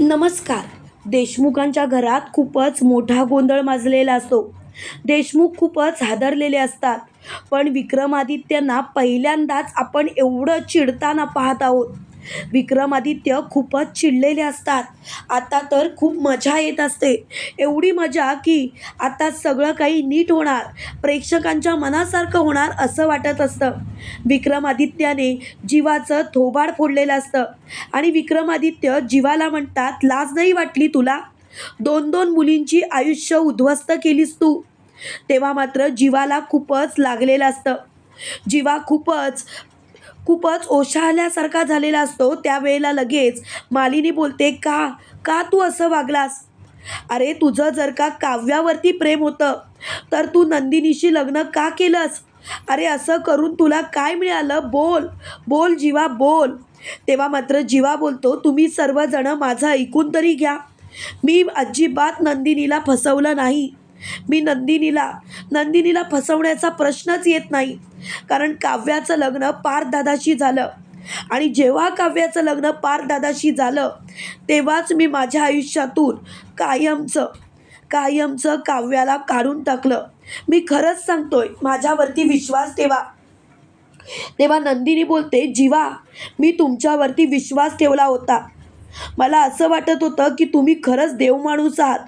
नमस्कार. देशमुखांच्या घरात खूपच मोठा गोंधळ माजलेला असतो. देशमुख खूपच हादरलेले असतात. पण विक्रमादित्यांना पहिल्यांदाच आपण एवढं चिडताना पाहत आहोत. विक्रमादित्य खूपच चिडलेले असतात. आता तर खूप मजा येत असते. एवढी मजा की आता सगळं काही नीट होणार प्रेक्षकांच्या मनासारखं होणार असं वाटत असतं. विक्रमादित्याने जीवाचं थोबाड फोडलेलं असतं. आणि विक्रमादित्य जीवाला म्हणतात लाज नाही वाटली तुला? दोन दोन मुलींची आयुष्य उद्ध्वस्त केलीस तू. तेव्हा मात्र जीवाला खूपच लागलेलं असतं. जीवा खूपच खूपच ओशाळल्यासारखा झालेला असतो. त्यावेळेला लगेच मालिनी बोलते का? का तू असं वागलास? अरे तुझं जर का काव्यावरती प्रेम होतं तर तू नंदिनीशी लग्न का केलंस? अरे असं करून तुला काय मिळालं? बोल बोल जीवा बोल. तेव्हा मात्र जीवा बोलतो तुम्ही सर्वजणं माझं ऐकून तरी घ्या. मी अजिबात नंदिनीला फसवलं नाही. मी नंदिनीला नंदिनीला फसवण्याचा प्रश्नच येत नाही. कारण काव्याचं लग्न पारदादाशी झालं. आणि जेव्हा काव्याचं लग्न पारदादाशी झालं तेव्हाच मी माझ्या आयुष्यातून कायमचं कायमचं काव्याला काढून टाकलं. मी खरंच सांगतोय माझ्यावरती विश्वास ठेवा. तेव्हा नंदिनी बोलते जीवा मी तुमच्यावरती विश्वास ठेवला होता. मला असं वाटत होतं की तुम्ही खरंच देव माणूस आहात.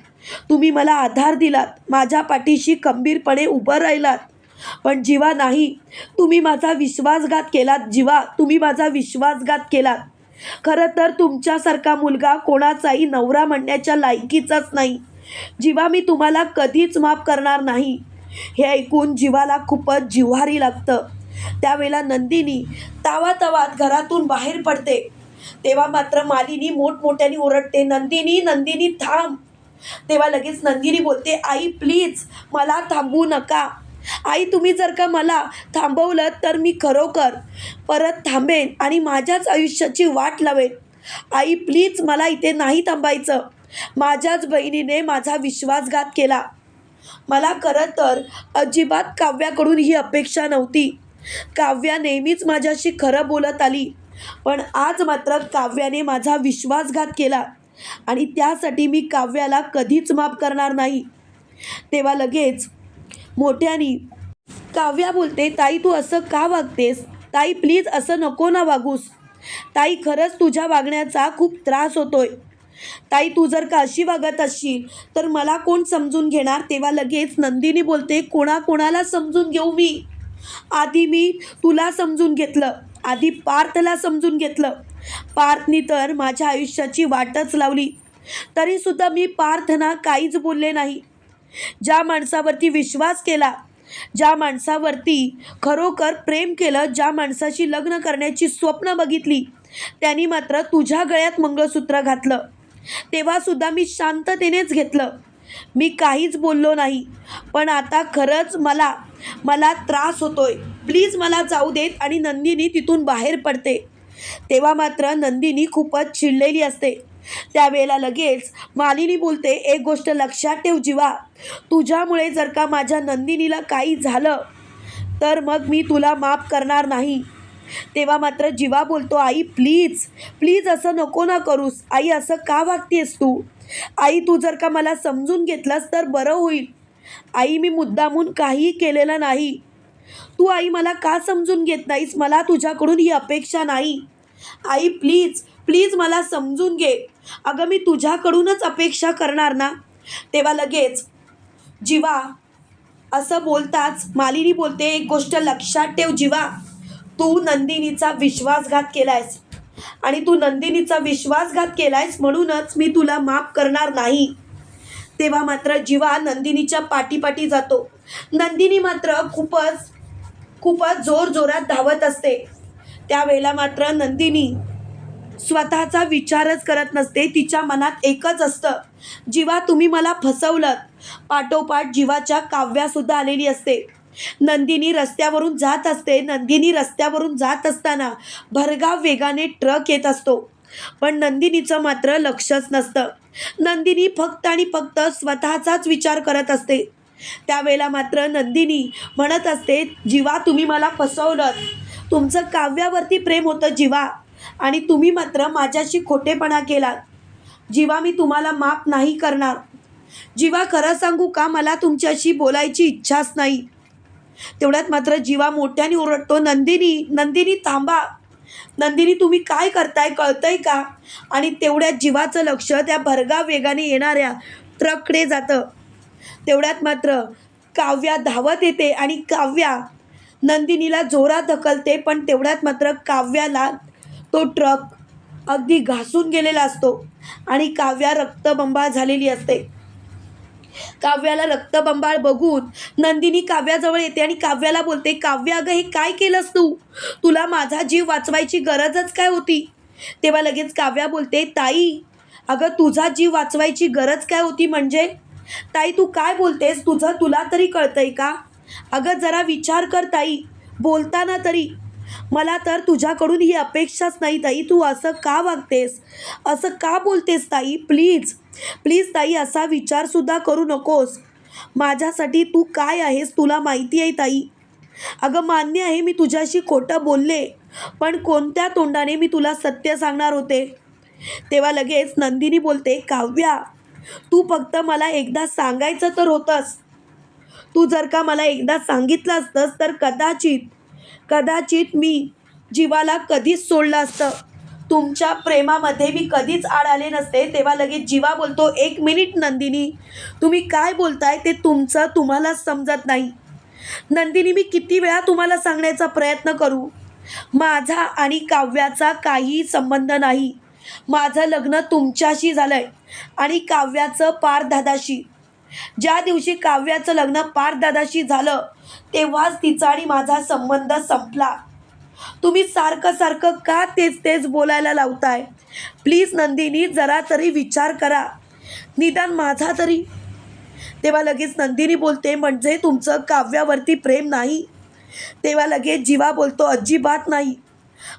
तुम्ही मला आधार दिलात. माझ्या पाठीशी खंबीरपणे उभं राहिलात. पण जीवा नाही. तुम्ही माझा विश्वासघात केलात जीवा तुम्ही माझा विश्वासघात केलात. खरं तर तुमच्यासारखा मुलगा कोणाचाही नवरा म्हणण्याच्या लायकीचाच नाही. जीवा मी तुम्हाला कधीच माफ करणार नाही. हे ऐकून जीवाला खूपच जिव्हारी लागतं. त्यावेळेला नंदिनी तावातावात घरातून बाहेर पडते. तेव्हा मात्र मालिनी मोठमोठ्याने ओरडते नंदिनी नंदिनी थांब. तेव्हा लगेच नंदिनी बोलते आई प्लीज मला थांबू नका. आई तुम्ही जर का मला थांबवलं तर मी खरोखर परत थांबेन आणि माझ्याच आयुष्याची वाट लावेन. आई प्लीज मला इथे नाही थांबायचं. माझ्याच बहिणीने माझा विश्वासघात केला. मला खरं तर अजिबात काव्याकडून ही अपेक्षा नव्हती. काव्या नेहमीच माझ्याशी खरं बोलत आली पण आज मात्र काव्याने माझा विश्वासघात केला आणि त्यासाठी मी काव्याला कधीच माफ करणार नाही. तेव्हा लगेच मोठ्यानी. काव्या बोलते ताई तू असं का वागतेस? ताई प्लीज असं नको ना वागूस. ताई खरंच तुझ्या वागण्याचा खूप त्रास होतोय. ताई तू जर का अशी वागत असशील तर मला कोण समजून घेणार तेव्हा लगेच नंदिनी बोलते कोणाकोणाला समजून घेऊ मी? आधी मी तुला समजून घेतलं. आधी पार्थला समजून घेतलं. पार्थनी तर माझ्या आयुष्याची वाटच लावली. तरीसुद्धा मी पार्थना काहीच बोलले नाही. ज्या माणसावरती विश्वास केला ज्या माणसावरती खरोखर प्रेम केलं ज्या माणसाशी लग्न करण्याची स्वप्न बघितली त्यांनी मात्र तुझ्या गळ्यात मंगळसूत्र घातलं. तेव्हासुद्धा मी शांततेनेच घेतलं. मी काहीच बोललो नाही पण आता खरंच मला मला त्रास होतोय. प्लीज मला जाऊ देत आणि नंदिनी तिथून बाहेर पडते. तेव्हा मात्र नंदिनी खूपच चिडलेली असते. त्यावेळेला लगेच मालिनी बोलते एक गोष्ट लक्षात ठेव जीवा तुझ्यामुळे जर का माझ्या नंदिनीला काही झालं तर मग मी तुला माफ करणार नाही. तेव्हा मात्र जीवा बोलतो आई प्लीज प्लीज असं नको ना करूस. आई असं का वागतेस तू? आई तू जर का मला समजून घेतलंस तर बरं होईल. आई मी मुद्दामून काहीही केलेलं नाही. तू आई मला का समजून घेत नाहीस? मला तुझ्याकडून ही अपेक्षा नाही. आई प्लीज प्लीज मला समजून घे. अगं मी तुझ्याकडूनच अपेक्षा करणार ना? तेव्हा लगेच जीवा असं बोलताच मालिनी बोलते एक गोष्ट लक्षात ठेव जीवा. तू नंदिनीचा विश्वासघात केलायस. आणि तू नंदिनीचा विश्वासघात केलायस म्हणूनच मी तुला माफ करणार नाही. तेव्हा मात्र जीवा नंदिनीच्या पाठीपाठी जातो. नंदिनी मात्र खूपच खूपच जोर जोरात धावत असते. त्यावेळेला मात्र नंदिनी स्वतःचा विचारच करत नसते तिच्या मनात एकच असतं. जीवा तुम्ही मला फसवलं पाठोपाठ जीवाच्या काव्यासुद्धा आलेली असते. नंदिनी रस्त्यावरून जात असते नंदिनी रस्त्यावरून जात असताना भरगाव वेगाने ट्रक येत असतो. पण नंदिनीचं मात्र लक्षच नसतं. नंदिनी फक्त आणि फक्त स्वतःचाच विचार करत असते. त्यावेळेला मात्र नंदिनी म्हणत असते जीवा तुम्ही मला फसवलं तुमचं काव्यावरती प्रेम होतं जीवा. आणि तुम्ही मात्र माझ्याशी खोटेपणा केलात. जीवा मी तुम्हाला माफ नाही करणार जीवा खरं सांगू का मला तुमच्याशी बोलायची इच्छाच नाही? तेवढ्यात मात्र जीवा मोठ्याने ओरडतो नंदिनी नंदिनी थांबा. नंदिनी तुम्ही काय करताय कळतंय का? आणि तेवढ्यात जीवाचं लक्ष त्या भरगा वेगाने येणाऱ्या ट्रककडे जातं. तेवढ्यात मात्र काव्या धावत येते आणि काव्या नंदिनीला जोरात ढकलते पण तेवढ्यात मात्र काव्याला तो ट्रक अगदी घासून गेलेला असतो आणि काव्या रक्तबंबाळ झालेली असते. काव्याला रक्तबंबाळ बघून नंदिनी काव्याजवळ येते आणि काव्याला बोलते काव्या अगं हे काय केलंस तू? तुला माझा जीव वाचवायची गरजच काय होती? तेव्हा लगेच काव्या बोलते ताई अगं तुझा जीव वाचवायची गरज काय होती म्हणजे? ताई तू काय बोलतेस? तुझं तुला तरी कळतंय का? अगं जरा विचार कर ताई बोलताना तरी. मला तर तुझ्याकडून ही अपेक्षाच नाही ताई. तू असं का वागतेस? असं का बोलतेस ताई? प्लीज. प्लीज ताई असा विचारसुद्धा करू नकोस. माझ्यासाठी तू काय आहेस तुला माहिती आहे ताई? अगं मान्य आहे मी तुझ्याशी खोटं बोलले पण कोणत्या तोंडाने मी तुला सत्य सांगणार होते? तेव्हा लगेच नंदिनी बोलते काव्या तू फक्त मला एकदा सांगायचं तर होतंस. तू जर का मला एकदा सांगितलं असतंस तर कदाचित कदाचित मी जीवाला कधीच सोडलं असतं. तुमच्या प्रेमामध्ये मी कधीच आड आले नसते. तेव्हा लगेच जीवा बोलतो एक मिनिट नंदिनी. तुम्ही काय बोलताय ते तुमचं तुम्हाला समजत नाही. नंदिनी मी किती वेळा तुम्हाला सांगण्याचा प्रयत्न करू? माझा आणि काव्याचा काही संबंध नाही. माझं लग्न तुमच्याशी झालं आहे आणि काव्याचं पारदादाशी ज्या दिवशी काव्याचं लग्न पारदादाशी झालं तेव्हाच तिचा आणि माझा संबंध संपला. तुम्ही सारखं सारखं का तेच तेच बोलायला लावताय? प्लीज नंदिनी जरा तरी विचार करा. निदान माझा तरी. तेव्हा लगेच नंदिनी बोलते म्हणजे तुमचं काव्यावरती प्रेम नाही? तेव्हा लगेच जीवा बोलतो अजिबात नाही.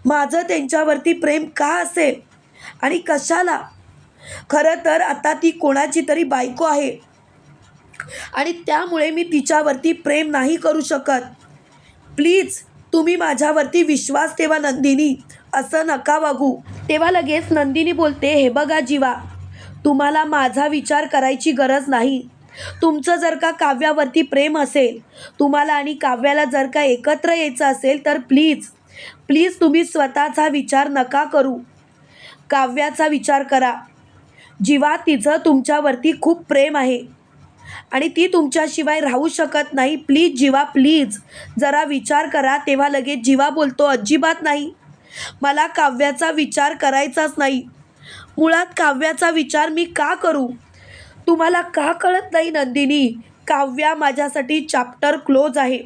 माझं त्यांच्यावरती प्रेम का असेल? आणि कशाला? खरं तर आता ती कोणाची तरी बायको आहे. आणि त्यामुळे मी तिच्यावरती प्रेम नाही करू शकत. प्लीज तुम्ही माझ्यावरती विश्वास ठेवा नंदिनी. असं नका वागू तेव्हा लगेच नंदिनी बोलते हे बघा जीवा तुम्हाला माझा विचार करायची गरज नाही. तुमचं जर का काव्यावरती प्रेम असेल तुम्हाला आणि काव्याला जर का एकत्र यायचं असेल तर प्लीज प्लीज तुम्ही स्वतःचा विचार नका करू. काव्याचा विचार करा. जीवा तिचं तुमच्यावरती खूप प्रेम आहे. आणि ती तुमच्याशिवाय राहू शकत नाही. Please Jiva please. जरा विचार करा तेव्हा लगेच जीवा बोलतो अजिबात नाही. मला काव्याचा विचार करायचाच नाही. मुळात काव्याचा विचार मी का करू? तुम्हाला का कळत नाही नंदिनी? काव्या माझ्यासाठी चॅप्टर क्लोज आहे.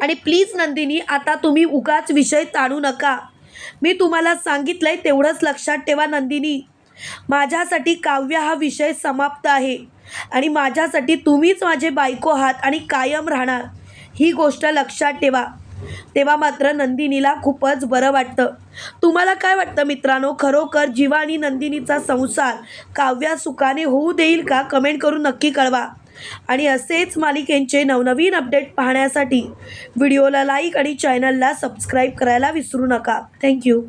आणि प्लीज नंदिनी आता तुम्ही उगाच विषय ताणू नका. मी तुम्हाला सांगितलं आहे तेवढंच लक्षात ठेवा नंदिनी. माझ्यासाठी काव्य हा विषय समाप्त आहे. आणि माझ्यासाठी तुम्हीच माझे बायको आहात आणि कायम राहणार. ही गोष्ट लक्षात ठेवा. तेव्हा मात्र नंदिनीला खूपच बरं वाटतं. तुम्हाला काय वाटतं मित्रांनो? खरोखर जीवा आणि नंदिनीचा संसार काव्या सुखाने होऊ देईल का? कमेंट करून नक्की कळवा. आणि असेच मालिकेंचे नवनवीन अपडेट पाहण्यासाठी व्हिडिओला लाईक आणि चॅनलला सबस्क्राईब करायला विसरू नका. थँक्यू.